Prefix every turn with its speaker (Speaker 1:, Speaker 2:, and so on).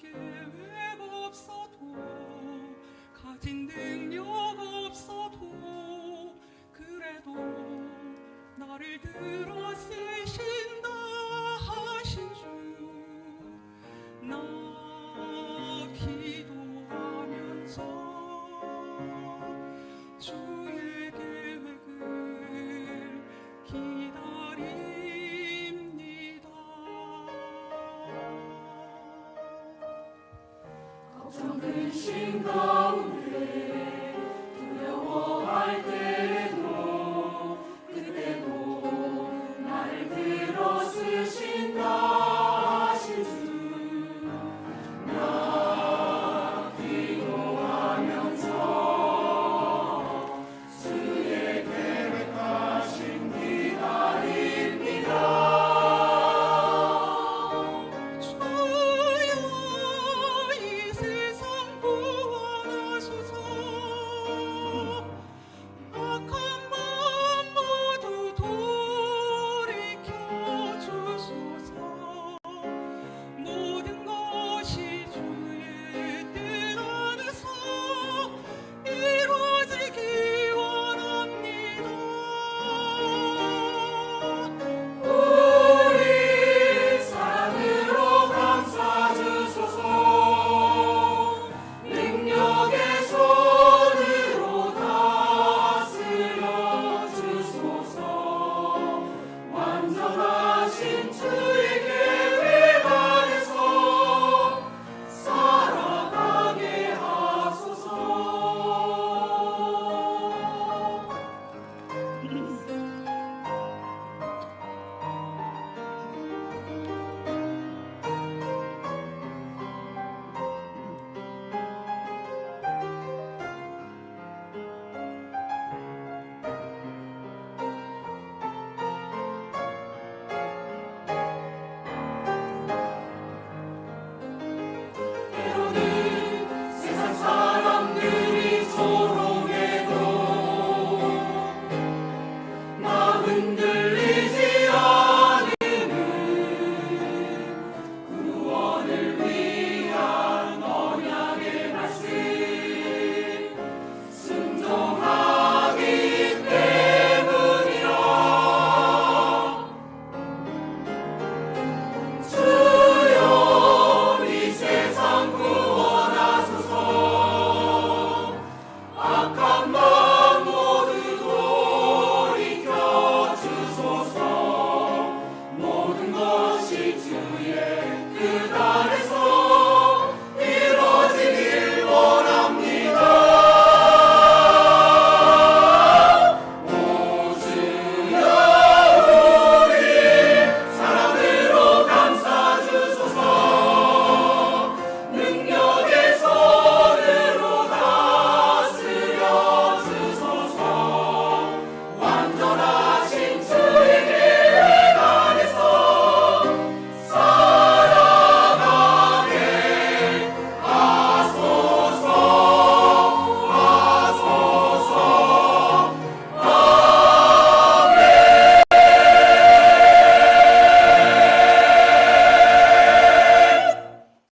Speaker 1: 계획 없어도 가진 능력 없어도 그래도 나를 들어
Speaker 2: Shingle. Hallelujah.